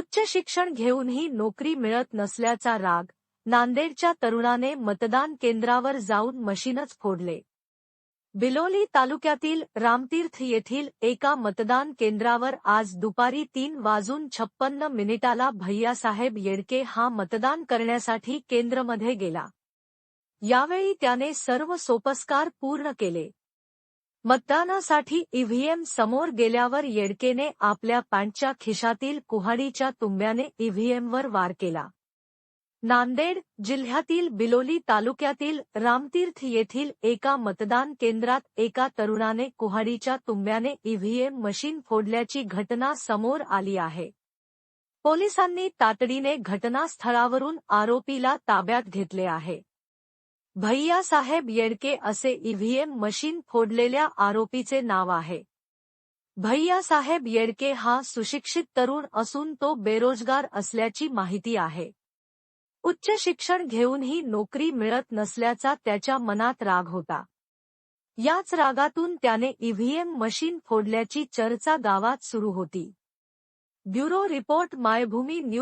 उच्च शिक्षण घेऊनही नोकरी मिळत नसल्याचा राग नांदेडच्या तरुणाने मतदान केंद्रावर जाऊन मशीनच फोडले. बिलोली तालुक्यातील रामतीर्थ येथील एका मतदान केंद्रावर आज दुपारी तीन वाजून छप्पन्न मिनिटाला भैयासाहेब येडके हा मतदान करण्यासाठी केंद्रमध्ये गेला. यावेळी त्याने सर्व सोपस्कार पूर्ण केले. मतदानासाठी ईव्हीएम समोर गेल्यावर येडकेने आपल्या पॅन्टच्या खिशातील कुहाडीच्या तुंब्याने ईव्हीएमवर वार केला. नांदेड जिल्ह्यातील बिलोली तालुक्यातील रामतीर्थ येथील एका मतदान केंद्रात एका तरुणाने कुहाडीच्या तुंब्याने ईव्हीएम मशीन फोडल्याची घटना समोर आली आहे. पोलिसांनी तातडीने घटनास्थळावरून आरोपीला ताब्यात घेतले आहे. भैयासाहेब येडके असे ईव्हीएम मशीन फोडलेल्या आरोपीचे नाव आहे. भैयासाहेब येडके हा सुशिक्षित तरुण असून तो बेरोजगार असल्याची माहिती आहे. उच्च शिक्षण घेऊनही नोकरी मिळत नसल्याचा त्याच्या मनात राग होता. याच रागातून त्याने ईव्हीएम मशीन फोडल्याची चर्चा गावात सुरू होती. Bureau report Maybhumi news